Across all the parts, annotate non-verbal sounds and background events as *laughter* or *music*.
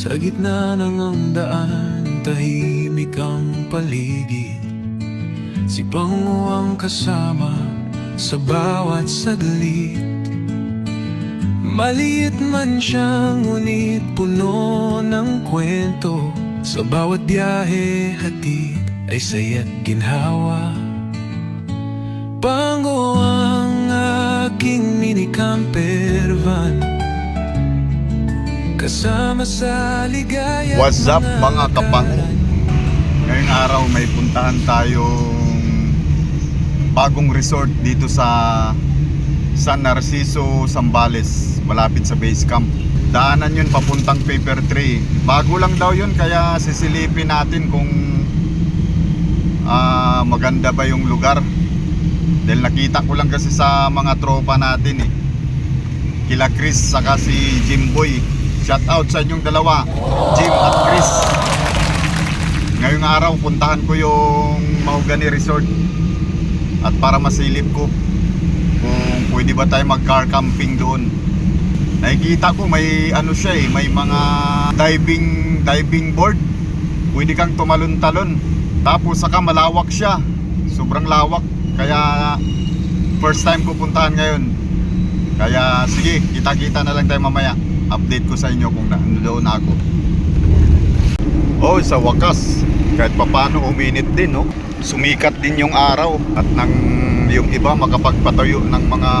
Sa gitna ng ang daan, tahimik ang paligid. Si Pango ang kasama sa bawat saglit. Maliit man siya, ngunit puno ng kwento. Sa bawat biyahe, hatid ay saya't ginhawa. Pango ang aking mini camper van Kasama sa ligaya What's up mga kapango? Ngayong araw may puntahan tayong bagong resort dito sa San Narciso, Zambales, malapit sa base camp. Daanan yun papuntang paper tree. Bago lang daw yun kaya sisilipin natin kung ah, maganda ba yung lugar. Dahil nakita ko lang kasi sa mga tropa natin eh. Kila Chris saka si Jimboy. Shout out sa inyong dalawa, Jim at Chris. Ngayong araw puntahan ko yung Mahogany Resort at para masilip ko kung pwede ba tayo mag car camping doon. Nakikita ko may ano siya eh, may mga diving diving board. Pwede kang tumalon-talon. Tapos saka malawak siya. Sobrang lawak. Kaya first time ko puntahan ngayon. Kaya sige, kita-kita na lang tayo mamaya. Update ko sa inyo kung nandoon ako. Oh, sa wakas, kahit papano uminit din, no? Sumikat din yung araw at nang yung iba makapagpatayo ng mga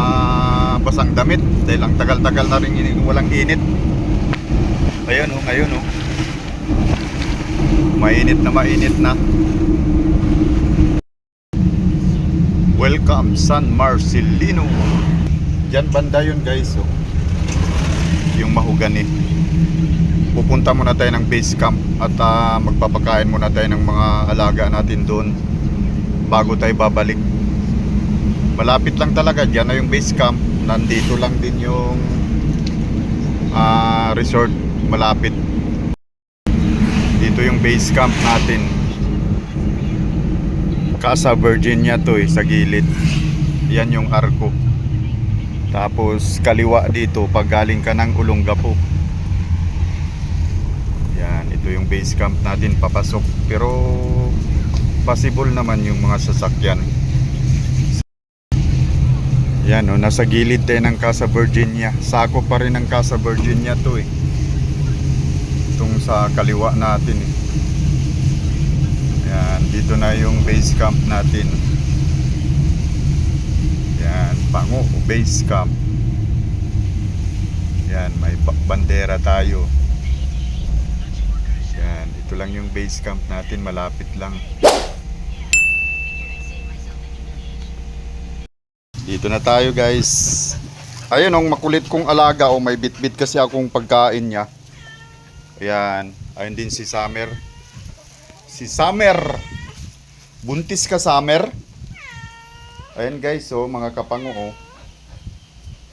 basang damit dahil ang tagal-tagal na rin walang init. Ayan, oh, ngayon, oh. Mainit na mainit na. Welcome San Marcelino. Diyan banda yun guys, oh. Yung mahugani pupunta muna tayo ng base camp at ah, magpapakain muna tayo ng mga alaga natin doon bago tayo babalik. Malapit lang talaga dyan na yung base camp. Nandito lang din yung ah, resort. Malapit. Dito yung base camp natin. Casa Virginia to eh sa gilid. Yan yung arko tapos kaliwa dito pag galing ka ng Olongapo yan, ito yung base camp natin papasok. Pero possible naman yung mga sasakyan. Yan, oh, nasa gilid tayo ng Casa Virginia. Sako pa rin ng Casa Virginia to eh. Itong sa kaliwa natin eh. Yan, dito na yung base camp natin. Yan, Pango Base Camp. Yan, may ba- bandera tayo. Yan, ito lang yung base camp natin, malapit lang. Dito na tayo guys. Ayun, ang makulit kong alaga, oh, may bitbit kasi akong pagkain niya. Ayan, ayun din si Summer. Si Summer! Buntis ka, Summer? Ayan guys, oh, mga kapango, oh.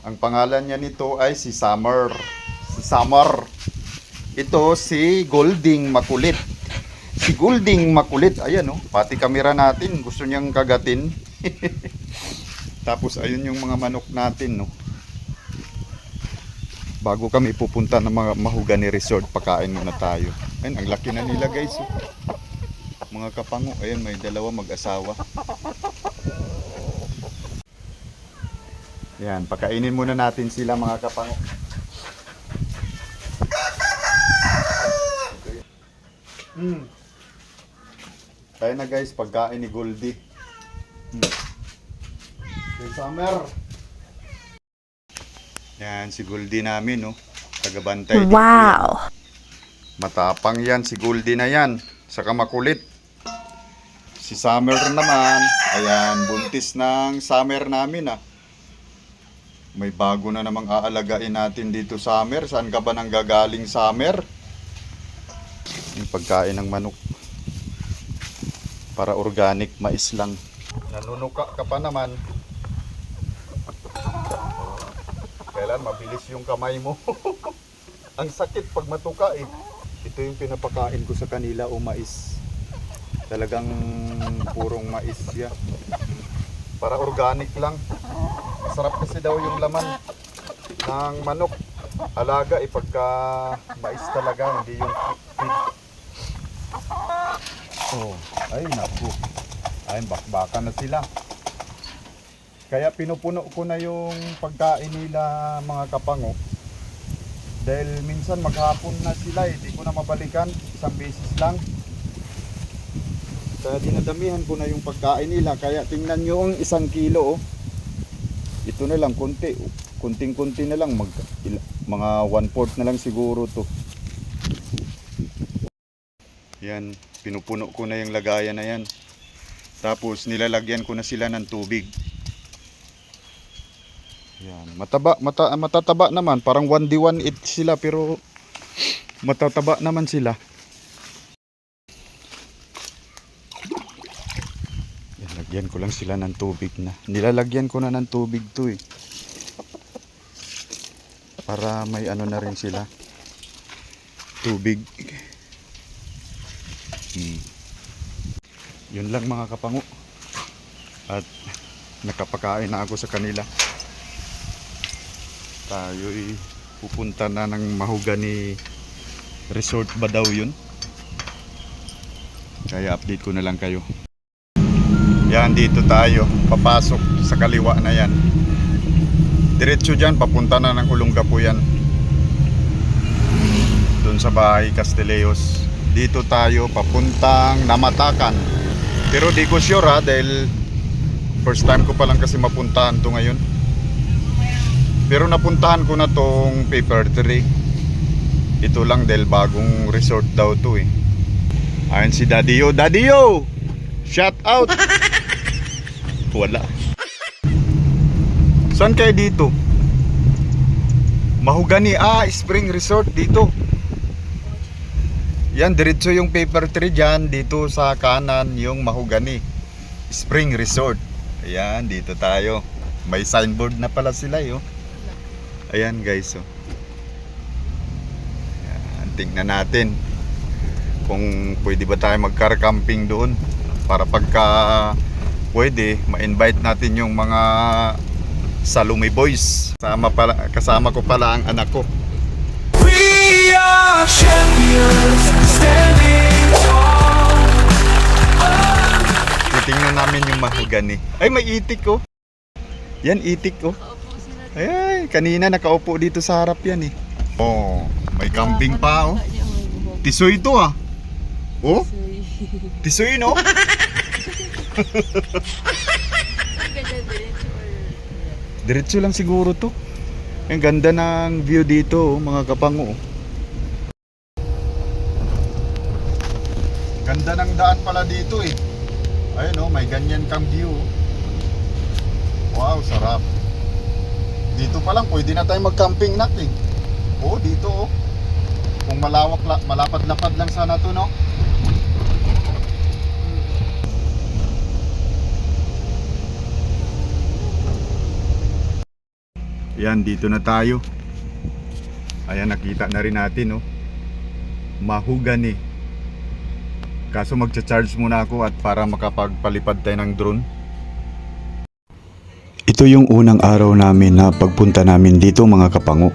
Ang pangalan niya nito ay si Summer. Si Summer. Ito si Golding Makulit. Si Golding Makulit, ayan oh, pati kamera natin gusto niyang kagatin. *laughs* Tapos ayun yung mga manok natin no. Bago kami pupunta ng mga Mahugani Resort, pakain muna tayo. Ayun, ang laki na nila guys. oh. Mga kapango, ayun may dalawa mag-asawa. Yan, pakainin muna natin sila mga kapango. Hmm. Tayo na guys, pagkain ni Goldie. Hmm. Okay, Summer. Yan, si Goldie namin, no? Tagabantay dito. Wow. Matapang yan, si Goldie na yan. Saka makulit. Si Summer naman, ayan, buntis ng Summer namin, ah. May bago na namang aalagain natin dito, Summer. Saan ka ba nang gagaling, Summer? Yung pagkain ng manok. Para organic, mais lang. Nanunuka ka pa naman. Kailan mabilis yung kamay mo. *laughs* Ang sakit pag matuka eh. Ito yung pinapakain ko sa kanila o mais. Talagang purong mais siya. Para organic lang. Masarap kasi daw yung laman ng manok. alaga eh pagka mais talaga, hindi yung feed. Oh, ay naku. Ay, bakbaka na sila. Kaya pinupuno ko na yung pagkain nila mga kapango. Dahil minsan maghapon na sila eh, ko na mabalikan, isang beses lang. Kaya dinadamihan ko na yung pagkain nila. Kaya tingnan nyo ang isang kilo oh. Ito na lang, konti. Kunting-kunti na lang, mag, mga one-fourth na lang siguro to. Yan, pinupuno ko na yung lagayan na yan. Tapos nilalagyan ko na sila ng tubig. Yan, mataba, mata, matataba naman, parang 1D1 it sila pero matataba naman sila. Yan, lagyan ko lang sila ng tubig na. Nilalagyan ko na ng tubig to eh. Para may ano na rin sila. Tubig. Hmm. Yun lang mga kapango. At nakapakain na ako sa kanila. Tayo'y pupunta na ng Mahogany Resort ba daw yun? Kaya update ko na lang kayo. Yan, dito tayo. Papasok sa kaliwa na yan. Diretso dyan, papunta na ng Olongapo yan. Doon sa bahay Castelleos. Dito tayo, papuntang Namatakan. Pero di ko sure ha, dahil first time ko pa lang kasi mapuntahan to ngayon. Pero napuntahan ko na tong paper tree. Ito lang dahil bagong resort daw to eh. Ayun si Daddy Yo. Daddy Yo! Shout out! *laughs* Wala. Saan kayo dito? Mahugani. Ah, Spring Resort dito. Yan, diretso yung paper tree dyan. Dito sa kanan yung Mahugani. Spring Resort. Ayan, dito tayo. May signboard na pala sila yo. Ayan guys. Oh. Ayan, tingnan natin kung pwede ba tayo mag-car camping doon para pagka pwede ma-invite natin yung mga Salumi Boys. Kasama, pala, kasama ko pala ang anak ko. We are champions, standing tall. titingnan namin yung mahogany ay may itik oh. Yan itik oh. Ay kanina nakaupo dito sa harap yan eh. Oh may kambing pa oh. Tisoy ito ah. Oh? Tisoy no *laughs* Diretso lang siguro to. Ang ganda ng view dito, oh, mga kapango. oh. Ganda ng daan pala dito eh. Ayun oh, may ganyan kang view. Wow, sarap. Dito pa lang pwede na tayo mag-camping natin. Oh, dito oh. Kung malawak la, malapad-lapad lang sana to, no? Yan, dito na tayo. Ayan, nakita na rin natin, oh. Mahugani. Kaso magcha-charge muna ako at para makapagpalipad tayo ng drone. Ito yung unang araw namin na pagpunta namin dito mga kapango.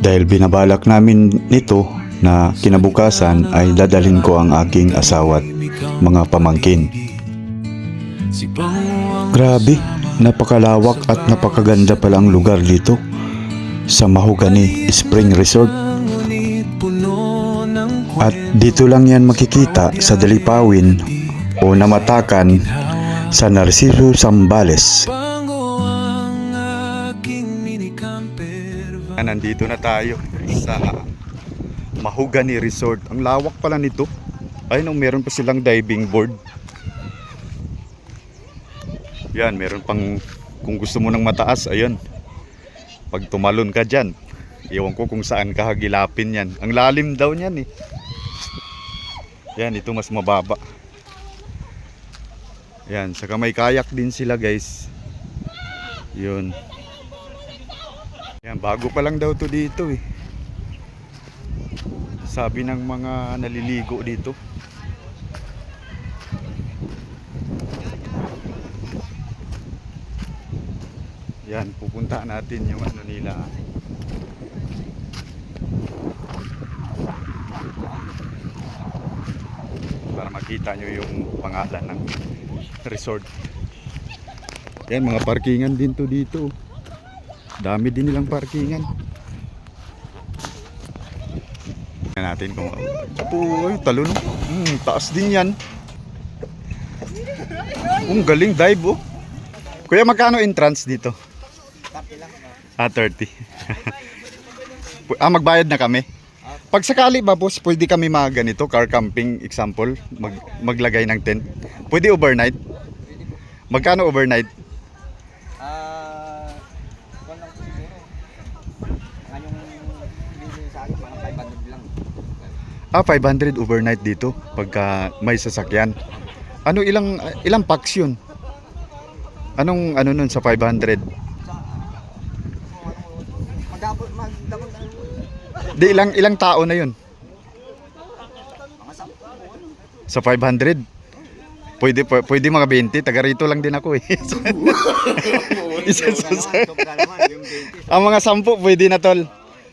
Dahil binabalak namin nito na kinabukasan ay dadalhin ko ang aking asawa at mga pamangkin. Grabe, napakalawak at napakaganda palang lugar dito sa Mahogany Spring Resort. At dito lang yan makikita sa Dalipawin o Namatakan sa Narciso Zambales. Nandito na tayo sa Mahogany Resort. Ang lawak pala nito. Ayun, oh, meron pa silang diving board. Yan, meron pang kung gusto mo ng mataas, ayun. Pag tumalon ka dyan, iwan ko kung saan ka hagilapin yan. Ang lalim daw niyan eh. Yan, ito mas mababa. Yan, saka may kayak din sila guys. Yun. Yan, bago pa lang daw to dito eh. Sabi ng mga naliligo dito. Yan, pupunta natin yung ano nila. Para makita nyo yung pangalan ng resort. Yan, mga parkingan din to dito. Dami din nilang parkingan. Tingnan natin kung... Apo, ay, talon. Hmm, taas din yan. Ang galing dive oh. Kuya, magkano entrance dito? Ah, 30. Pu- ah, magbayad na kami. Pag sakali ba, boss, pwede kami mga ganito, car camping example, mag, maglagay ng tent. Pwede overnight? Magkano overnight? Ah, kung lang po siguro. Ang yung binili sa akin, parang 500 lang. Ah, 500 overnight dito pagka may sasakyan. Ano ilang ilang packs yun? Anong ano nun sa 500? Di ilang ilang tao na yun? Sa 500? Pwede pw- pwede mga 20, taga rito lang din ako eh. *laughs* Isa sa Sobra naman, yung 20. Ang mga sampu pwede na tol.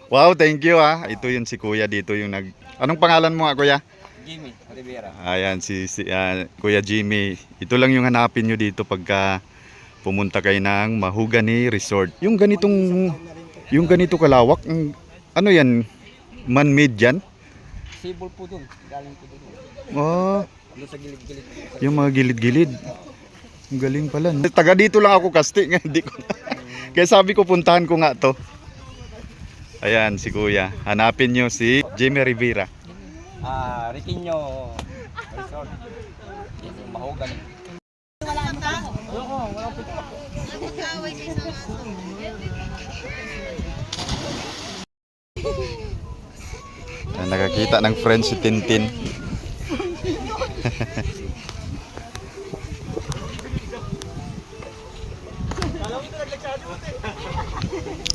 Wow, thank you ah. Ito yun si Kuya dito yung nag Anong pangalan mo nga Kuya? Jimmy Rivera. Ayan si, si ah, Kuya Jimmy. Ito lang yung hanapin nyo dito pagka pumunta kayo ng Mahugani Resort. Yung ganitong yung ganito kalawak, ang- ano yan? Man-made yan? Sibol po dun. Galing po dun. Oh, Doon sa gilid-gilid. yung mga gilid-gilid. Ang galing pala. no? Taga dito lang ako kasti, nga *laughs* hindi ko. Kaya sabi ko puntahan ko nga to. Ayan si Kuya. Hanapin nyo si Jimmy Rivera. Ah, Riquinho Resort. Yung mahogan. Ayan, nakakita ng friend si Tintin.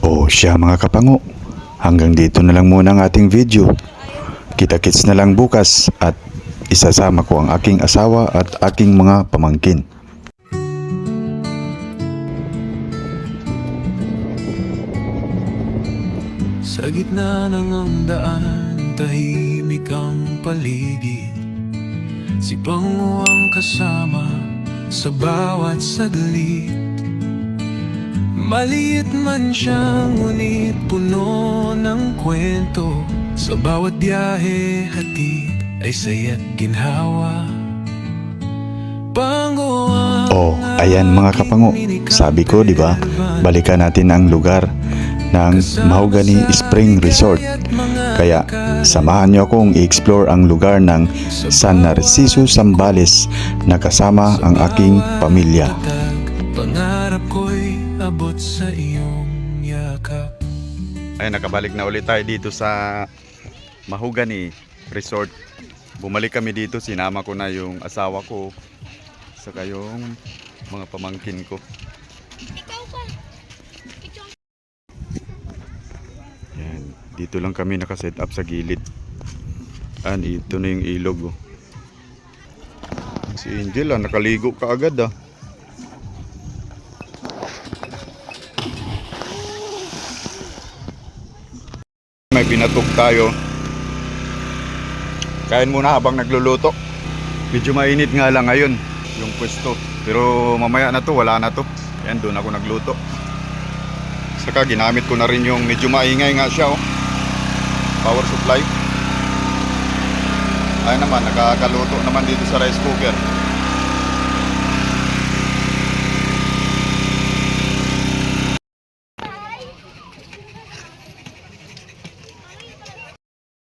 oh, siya mga kapango. Hanggang dito na lang muna ang ating video. Kita-kits na lang bukas at isasama ko ang aking asawa at aking mga pamangkin. Sa gitna ng ang daan, tahimik ang paligid Si Pango ang kasama sa bawat saglit Maliit man siya, ngunit puno ng kwento Sa bawat biyahe, hatid ay saya't ginhawa Pango ang Oh, ayan mga kapango. Sabi ko, di ba? Balikan natin ang lugar ng Mahogany Spring Resort. Kaya samahan niyo akong i-explore ang lugar ng San Narciso Zambales na kasama ang aking pamilya. Pangarap ko'y abot sa iyong yakap Ay, nakabalik na ulit tayo dito sa Mahogany Resort. Bumalik kami dito, sinama ko na yung asawa ko saka yung mga pamangkin ko. Dito lang kami nakaset up sa gilid. An, ito na yung ilog oh. Si Angel ah, nakaligo ka agad ah. May pinatok tayo. Kain muna habang nagluluto. Medyo mainit nga lang ngayon yung pwesto. Pero mamaya na to, wala na to. Yan, doon ako nagluto. Saka ginamit ko na rin yung medyo maingay nga siya oh. Power supply. Ay naman, nakakaluto naman dito sa rice cooker.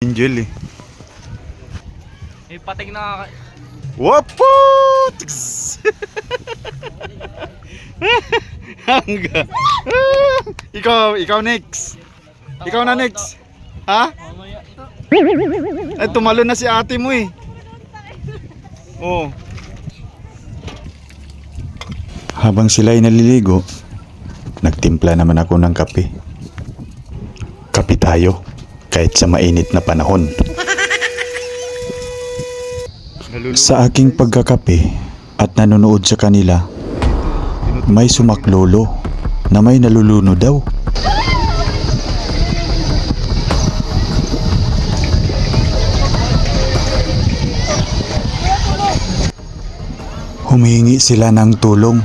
Angel eh. May pating na Wapo! Hangga. *laughs* *laughs* ikaw, ikaw next. Ikaw na next. Ha? Ay, tumalo na si ate mo eh. Oh. Habang sila ay naliligo, nagtimpla naman ako ng kape. Kape tayo, kahit sa mainit na panahon. Sa aking pagkakape at nanonood sa kanila, may sumaklolo na may naluluno daw. Humihingi sila ng tulong.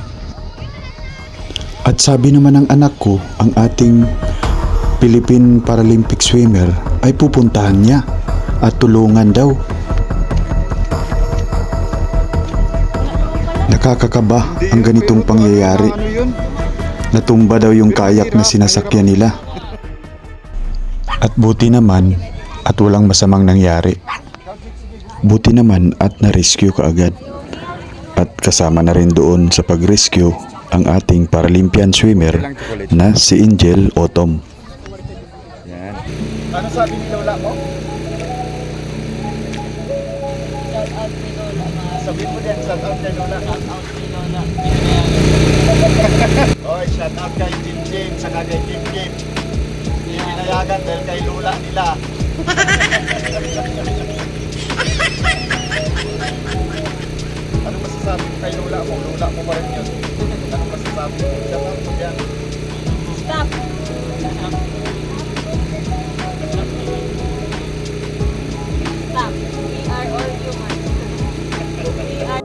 At sabi naman ng anak ko, ang ating Philippine Paralympic swimmer ay pupuntahan niya at tulungan daw. Nakakakaba ang ganitong pangyayari. Natumba daw yung kayak na sinasakyan nila. At buti naman at walang masamang nangyari. Buti naman at na-rescue kaagad. At kasama na rin doon sa pag-rescue ang ating Paralympian swimmer na si Angel Otom. Yan. Ano sabi ni Lola mo? Sabihin mo din, shout out kay Lola. Shout out kay Lola. Shout out kay Jim Jim, saka kay Kim Kim. Hindi pinayagan dahil kay Lola nila. *laughs* ano masasabi mo kay Lola mo? Lola mo pa rin yun. Ano masasabi mo? Shout out mo yan. Stop. Stop. We are all human. We are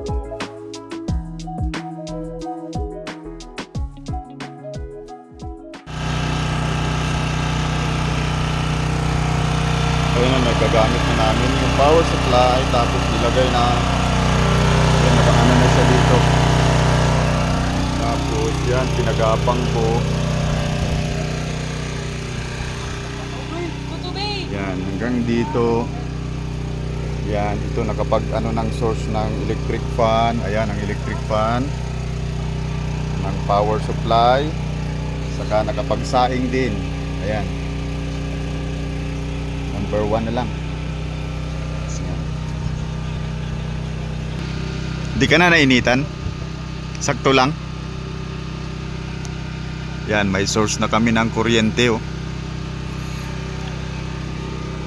Ayun na, nagagamit na namin yung power supply tapos nilagay na siya dito. Tapos yan, pinagapang ko. Yan, hanggang dito. Yan, ito nakapag ano ng source ng electric fan. Ayan, ang electric fan. Ng power supply. Saka nakapagsaing din. Ayan. Number one na lang. Di ka na nainitan? Sakto lang? Yan, may source na kami ng kuryente oh.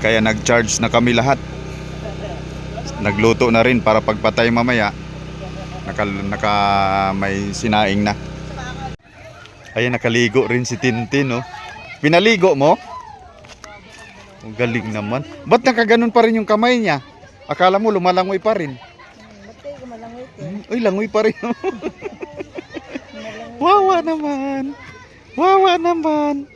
Kaya nag-charge na kami lahat. Nagluto na rin para pagpatay mamaya. Naka, naka may sinaing na. Ayan, nakaligo rin si Tintin, oh. Pinaligo mo? Ang galing naman. Ba't nakaganon pa rin yung kamay niya? Akala mo lumalangoy pa rin. Hmm, Uy, langoy pa rin. *laughs* Wawa naman. Wawa naman.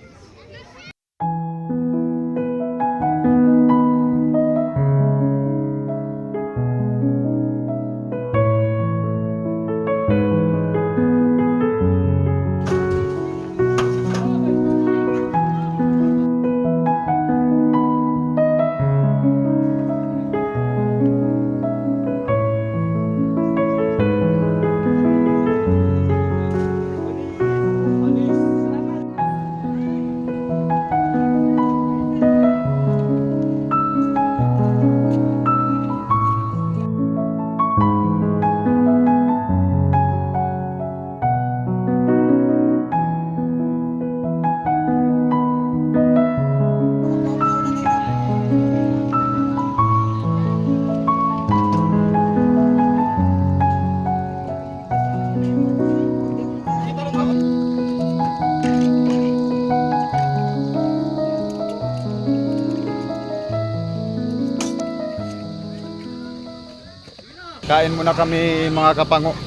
Kain muna kami mga kapango.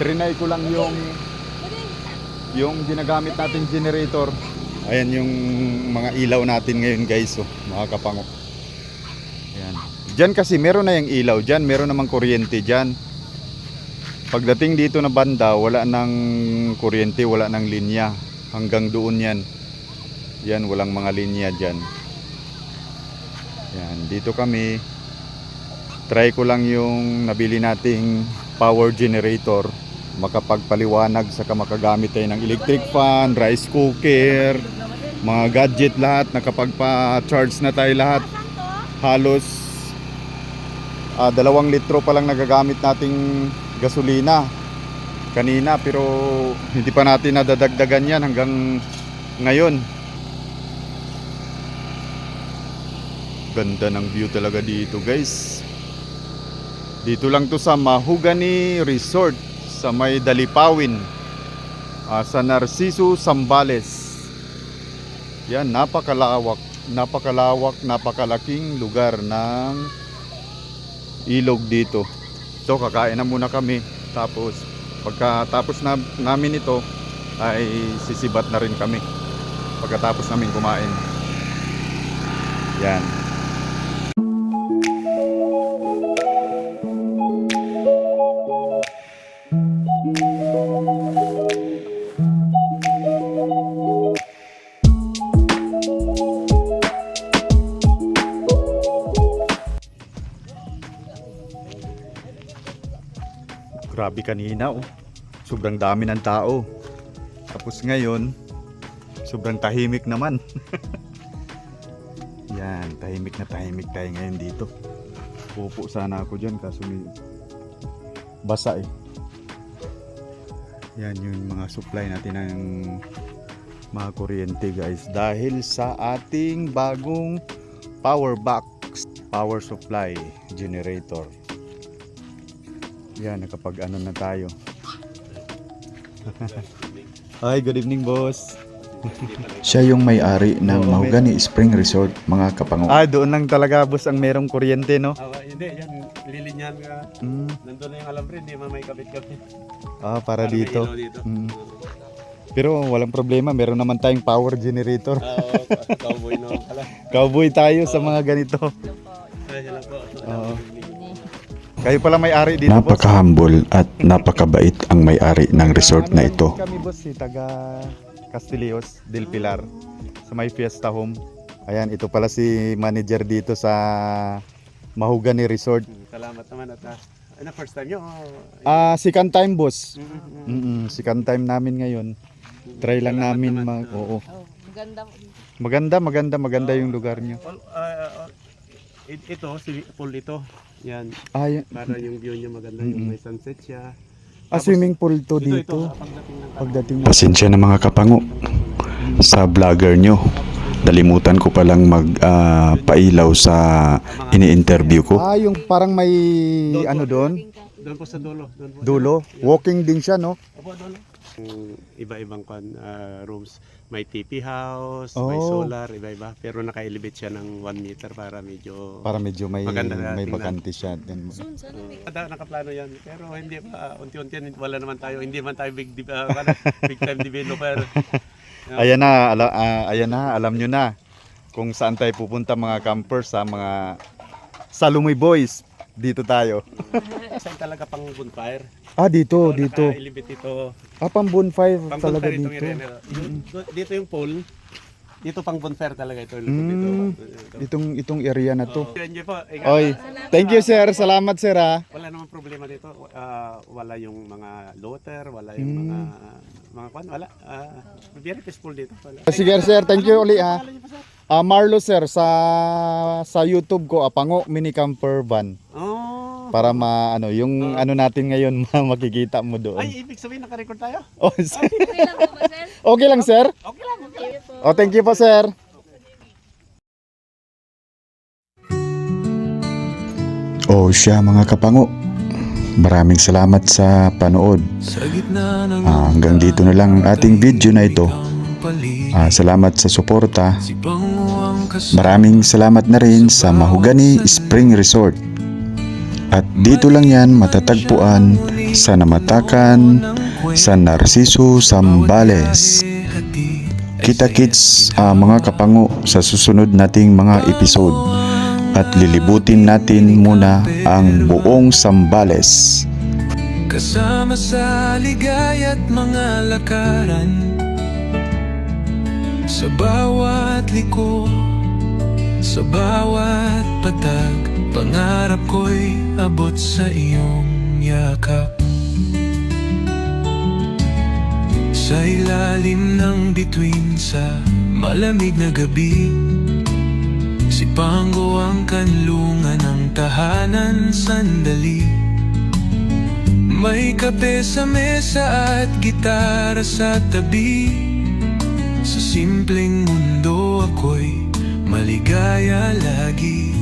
Trinay ko lang yung yung ginagamit natin generator. Ayan yung mga ilaw natin ngayon guys, oh, mga kapango. Ayan. Diyan kasi meron na yung ilaw diyan, meron namang kuryente diyan. Pagdating dito na banda, wala nang kuryente, wala nang linya. Hanggang doon yan. Yan, walang mga linya diyan. Yan, dito kami try ko lang yung nabili nating power generator makapagpaliwanag sa makagamit tayo ng electric fan, rice cooker, mga gadget lahat, nakapagpa-charge na tayo lahat. Halos ah, dalawang litro pa lang nagagamit nating gasolina kanina pero hindi pa natin nadadagdagan yan hanggang ngayon. Ganda ng view talaga dito guys. Dito lang to sa Mahugani Resort sa may Dalipawin ah, sa Narciso, Sambales. Yan, napakalawak, napakalawak, napakalaking lugar ng ilog dito. So kakain na muna kami. Tapos pagkatapos na, namin ito ay sisibat na rin kami. Pagkatapos namin kumain. Yan. Grabe kanina oh. Sobrang dami ng tao. Tapos ngayon, sobrang tahimik naman. *laughs* Yan, tahimik na tahimik tayo ngayon dito. Pupo sana ako dyan kaso may basa eh. Yan yung mga supply natin ng mga kuryente guys. Dahil sa ating bagong power box, power supply generator. Yan, nakapag ano na tayo. *laughs* Hi, good evening boss. Siya yung may-ari ng Mahogany Spring Resort, mga kapango. Ah, doon lang talaga boss ang merong kuryente, no? Ah, hindi, yan, lilinyan ka. Mm. Nandun na yung alambre, hindi man may kabit-kabit. Ah, para Para dito. dito. Mm. Pero walang problema, meron naman tayong power generator. Ah, Oo, cowboy naman pala. *laughs* Cowboy tayo sa mga ganito. Ay, yan lang po. Oo. Kayo pala may-ari dito, boss. Napaka-humble at *laughs* napakabait ang may-ari ng resort na ito. Kami boss, si taga Castillejos del Pilar sa may Fiesta Home. Ayan, ito pala si manager dito sa Mahogany Resort. Mm, Salamat naman at ah, ano, first time nyo? Ah, second time boss. Mm, mm. Mm second time namin ngayon. Try lang Salamat namin mag oo. Oh, maganda. Maganda, maganda, maganda yung lugar niyo. Well, ah, ah, it- ito, si pool ito. Yan, Ah, y- para yung view niya maganda, yung may sunset siya. ah, swimming pool to Ito, ito, dito. ah, pagdating ng Pagdating na Pasensya na mga kapango sa vlogger nyo. Nalimutan ko palang magpailaw sa ini-interview ko. Ah, yung parang may ano doon? Doon po sa dulo. Doon po. Dulo. Walking din siya, no? Opo, dulo. Yung Iba-ibang ah, rooms. May TP house, may Oh. solar, iba-iba. Pero naka-elevate siya ng 1 meter para medyo... Para medyo may Maganda na may bakante siya. Then, Soon, sana may Kada nakaplano yan. Pero hindi pa, unti-unti wala naman tayo. Hindi man tayo big, ah, ano, *laughs* big time developer. ayan na, ala, ah, ayan na, alam nyo na kung saan tayo pupunta mga campers sa mga Salumoy Boys. Dito tayo. *laughs* Saan talaga pang bonfire? Ah, dito, So, dito. Naka-elevate ito. Ah, pang bonfire Pang talaga bonfire dito. area. Yung- Dito yung pole. Dito pang bonfire talaga ito. Mm. Dito. Itong itong area na to. Oh. Enjoy po. Ikaw, Oy, thank you sir. Salamat sir ah. Wala namang problema dito. Ah, wala yung mga loader, wala yung Hmm. mga mga kwan, wala. Ah, very peaceful dito. Wala. Sige sir, thank you uli ah. Ah, Marlo sir sa sa YouTube ko Apango Mini Camper Van Oh. para ma ano yung ano natin ngayon *laughs* ma- makikita mo doon. Ay, ibig sabihin naka-record tayo? Oh, sir. Okay lang po sir? *laughs* okay lang sir. Okay lang. Okay. Oh, thank you po sir. O siya mga kapango, maraming salamat sa panood. Ah, hanggang dito na lang ang ating video na ito. Ah, salamat sa suporta. Maraming salamat na rin sa Mahogany Spring Resort. At dito lang yan matatagpuan sa Namatakan, sa Narciso, Zambales. Kita kits ah, mga kapango sa susunod nating mga episode at lilibutin natin muna ang buong Zambales. Kasama sa ligaya't mga lakaran Sa bawat liko Sa bawat patag Pangarap ko'y abot sa iyong yakap. Sa ilalim ng bituin sa malamig na gabi Si Pango ang kanlungan ng tahanan sandali. May kape sa mesa at gitara sa tabi. Sa simpleng mundo ako'y maligaya lagi